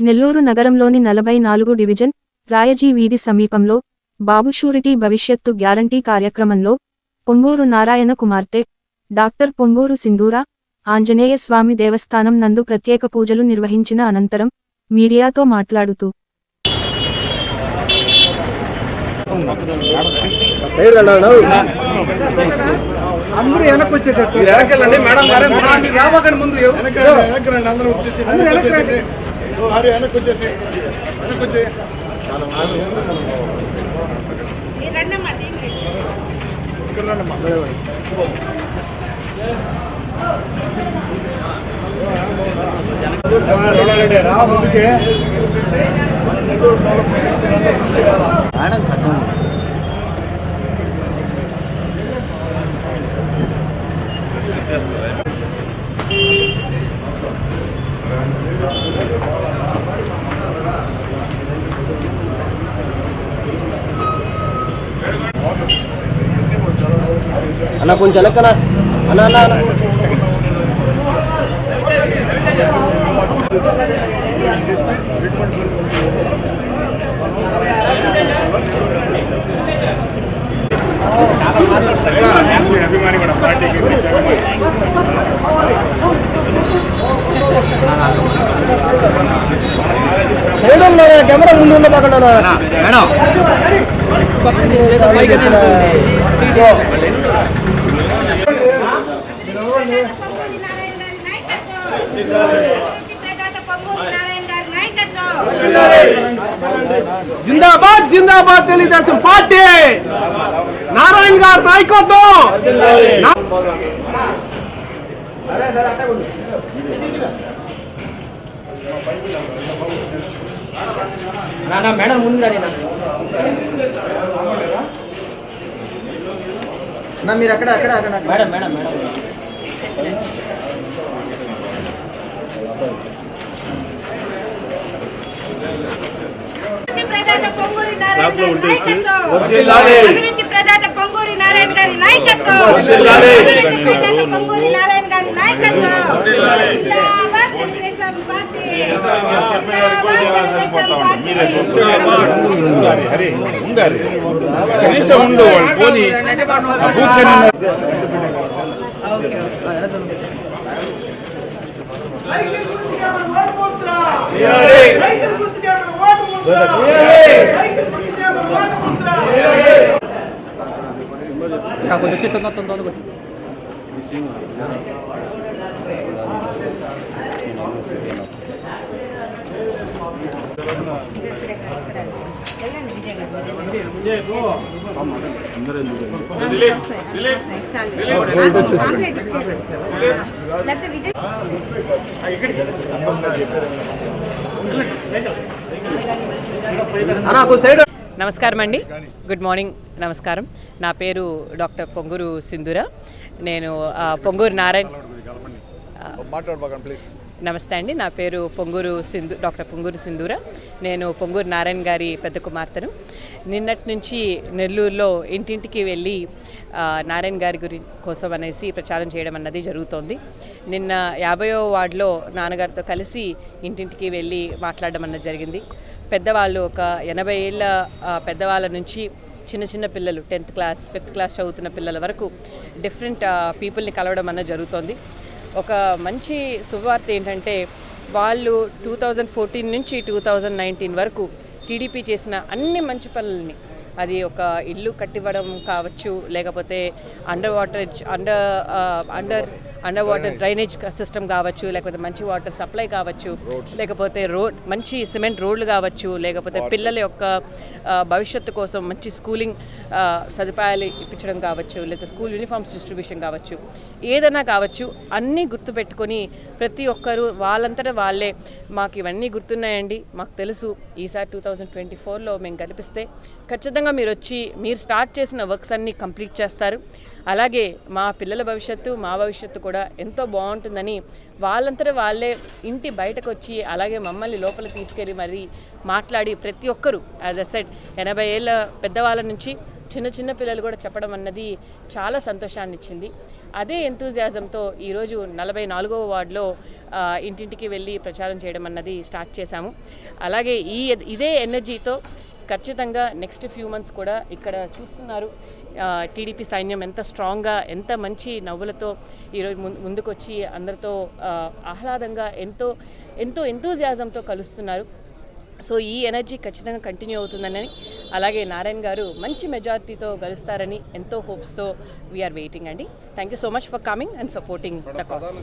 నెల్లూరు నగరంలోని నలభై నాలుగు డివిజన్ రాయజీ వీధి సమీపంలో బాబు షూరిటీ భవిష్యత్తు గ్యారంటీ కార్యక్రమంలో పొంగూరు నారాయణ కుమార్తె డాక్టర్ పొంగూరు సింధూర ఆంజనేయ స్వామి దేవస్థానం నందు ప్రత్యేక పూజలు నిర్వహించిన అనంతరం మీడియాతో మాట్లాడుతూ. అందరూ వెనక్కి వచ్చేటట్టు వెనకెళ్ళండి మేడం గారు ముందు వెనక్కి అందరూ అందరూ వెనక్కి వచ్చేసి. వెనక్కి వచ్చే. ఇక్కడ రండమ్మా. రా అన్న కొంచెం వెనక్కన అన్న అన్న అన్న కెమెరా ముందు ఉండబాకండి మేడం జిందాబాద్ జిందాబాద్ తెలుగుదేశం పార్టీ. నారాయణ గారు నాయకత్వం. మేడం ముందు నా మీరు అక్కడ అక్కడ అక్కడ. Madam madam madam. ప్రదాత పొంగూరి నారాయణ గారి నాయకత్వం. ప్రదాత పొంగూరి నారాయణ గారి నాయకత్వం. వర్ధిల్లాలి. అభివృద్ధి ప్రదాత పొంగూరి నారాయణ గారి నాయకత్వం. జిందాబాద్ తెలుగుదేశం పార్టీ. జిందాబాద్. తెలుగుదేశం పార్టీ కనీసం ఉండు వాళ్ళు పోని ఆ నమస్కారం అండి. గుడ్ మార్నింగ్ నమస్కారం. నా పేరు డాక్టర్ పొంగూరు సింధుర. నేను పొంగూరు నారాయణ మాట్లాడబాకండి ప్లీజ్. నమస్తే అండి. నా పేరు పొంగూరు సింధు డాక్టర్ పొంగూరు సింధూర. నేను పొంగూరు నారాయణ గారి పెద్ద కుమార్తెను. నిన్నటి నుంచి నెల్లూరులో ఇంటింటికి వెళ్ళి నారాయణ గారి గురి కోసం అనేసి ప్రచారం చేయడం అన్నది జరుగుతోంది. నిన్న యాభయో వార్డులో నాన్నగారితో కలిసి ఇంటింటికి వెళ్ళి మాట్లాడడం అన్నది జరిగింది. పెద్దవాళ్ళు ఒక ఎనభై ఏళ్ళ పెద్దవాళ్ళ నుంచి చిన్న చిన్న పిల్లలు టెన్త్ క్లాస్ ఫిఫ్త్ క్లాస్ చదువుతున్న పిల్లల వరకు డిఫరెంట్ పీపుల్ని కలవడం అన్నది జరుగుతోంది. ఒక మంచి శుభవార్త ఏంటంటే వాళ్ళు టూ థౌజండ్ ఫోర్టీన్ నుంచి టూ థౌజండ్ నైన్టీన్ వరకు టీడీపీ చేసిన అన్ని మంచి పనులని అది ఒక ఇల్లు కట్టివ్వడం కావచ్చు లేకపోతే under water under under under water drainage system కావచ్చు లేకపోతే మంచి వాటర్ సప్లై కావచ్చు లేకపోతే రోడ్ మంచి సిమెంట్ రోడ్లు కావచ్చు లేకపోతే పిల్లల యొక్క భవిష్యత్తు కోసం మంచి స్కూలింగ్ సదుపాయాలు ఇప్పించడం కావచ్చు లేదా స్కూల్ యూనిఫామ్స్ డిస్ట్రిబ్యూషన్ కావచ్చు ఏదైనా కావచ్చు అన్నీ గుర్తుపెట్టుకొని ప్రతి ఒక్కరూ వాళ్ళంతటా వాళ్ళే. మాకు ఇవన్నీ గుర్తున్నాయండి. మాకు తెలుసు ఈసారి టూ థౌజండ్ ట్వంటీ ఫోర్లో మేము కనిపిస్తే ఖచ్చితంగా మీరు వచ్చి మీరు స్టార్ట్ చేసిన వర్క్స్ అన్నీ కంప్లీట్ చేస్తారు. అలాగే మా పిల్లల భవిష్యత్తు మా భవిష్యత్తు కూడా ఎంతో బాగుంటుందని వాళ్ళంతటా వాళ్ళే ఇంటి బయటకు వచ్చి అలాగే మమ్మల్ని లోపల తీసుకెళ్ళి మరి మాట్లాడి ప్రతి ఒక్కరూ యాజ్ అ సెట్ ఎనభై ఏళ్ళ పెద్దవాళ్ళ నుంచి చిన్న చిన్న పిల్లలు కూడా చెప్పడం అన్నది చాలా సంతోషాన్ని ఇచ్చింది. అదే ఎంతూజియాజంతో ఈరోజు నలభై నాలుగవ వార్డులో ఇంటింటికి వెళ్ళి ప్రచారం చేయడం అన్నది స్టార్ట్ చేశాము. అలాగే ఈ ఇదే ఎనర్జీతో ఖచ్చితంగా నెక్స్ట్ ఫ్యూ మంత్స్ కూడా ఇక్కడ చూస్తున్నారు. టీడీపీ సైన్యం ఎంత స్ట్రాంగ్గా ఎంత మంచి నవ్వులతో ఈరోజు ముందు ముందుకొచ్చి అందరితో ఆహ్లాదంగా ఎంతో ఎంతో ఎంతూజియాజంతో కలుస్తున్నారు. సో ఈ ఎనర్జీ ఖచ్చితంగా కంటిన్యూ అవుతుందని అలాగే నారాయణ గారు మంచి మెజారిటీతో గెలుస్తారని ఎంతో హోప్స్తో వీఆర్ వెయిటింగ్ అండి. Thank you so much for coming and supporting the cause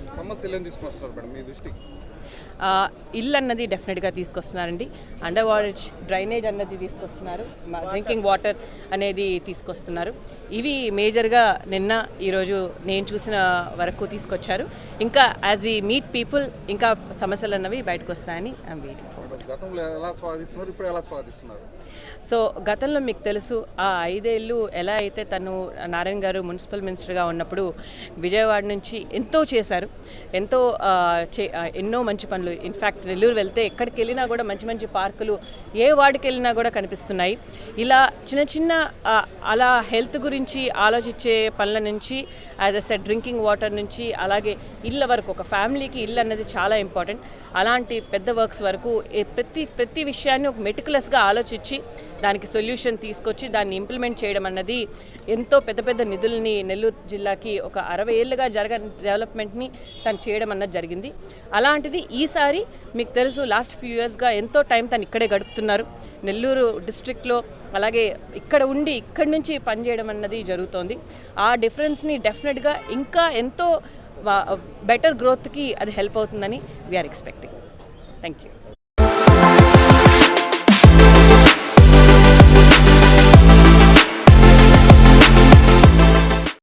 ఇల్లు అన్నది డెఫినెట్గా తీసుకొస్తున్నారండి. అండర్ వాటర్ డ్రైనేజ్ అన్నది తీసుకొస్తున్నారు. డ్రింకింగ్ వాటర్ అనేది తీసుకొస్తున్నారు. ఇవి మేజర్గా నిన్న ఈరోజు నేను చూసిన వరకు తీసుకొచ్చారు. ఇంకా యాజ్ వి మీట్ పీపుల్ ఇంకా సమస్యలు అన్నవి బయటకు వస్తాయని ఐమ్ వెయిటింగ్ ఫర్ గతంలో ఎలా ఇప్పుడు ఎలా సో గతంలో మీకు తెలుసు ఆ ఐదేళ్ళు ఎలా అయితే తను నారాయణ గారు మున్సిపల్ మినిస్టర్గా ఉన్నప్పుడు విజయవాడ నుంచి ఎంతో చేశారు. ఎంతో చే ఎన్నో మంచి పనులు. ఇన్ఫ్యాక్ట్ నెల్లూరు వెళ్తే ఎక్కడికి వెళ్ళినా కూడా మంచి మంచి పార్కులు ఏ వార్డుకి వెళ్ళినా కూడా కనిపిస్తున్నాయి. ఇలా చిన్న చిన్న అలా హెల్త్ గురించి ఆలోచించే పనుల నుంచి as a set drinking water నుంచి అలాగే ఇళ్ళ వరకు ఒక ఫ్యామిలీకి ఇల్లు అన్నది చాలా ఇంపార్టెంట్. అలాంటి పెద్ద వర్క్స్ వరకు ప్రతి ప్రతి విషయాన్ని ఒక మెటికులస్గా ఆలోచించి దానికి సొల్యూషన్ తీసుకొచ్చి దాన్ని ఇంప్లిమెంట్ చేయడం అన్నది ఎంతో పెద్ద పెద్ద నిధుల్ని నెల్లూరు జిల్లాకి ఒక అరవై ఏళ్ళుగా జరగని డెవలప్మెంట్ని తను చేయడం అన్నది జరిగింది. అలాంటిది ఈసారి మీకు తెలుసు లాస్ట్ ఫ్యూ ఇయర్స్గా ఎంతో టైం తను ఇక్కడే గడుపుతున్నారు. నెల్లూరు డిస్ట్రిక్ట్లో అలాగే ఇక్కడ ఉండి ఇక్కడి నుంచి పనిచేయడం అన్నది జరుగుతోంది. ఆ డిఫరెన్స్ని డెఫినెట్గా ఇంకా ఎంతో బెటర్ గ్రోత్కి అది హెల్ప్ అవుతుందని వీఆర్ ఎక్స్పెక్టింగ్ థ్యాంక్ యూ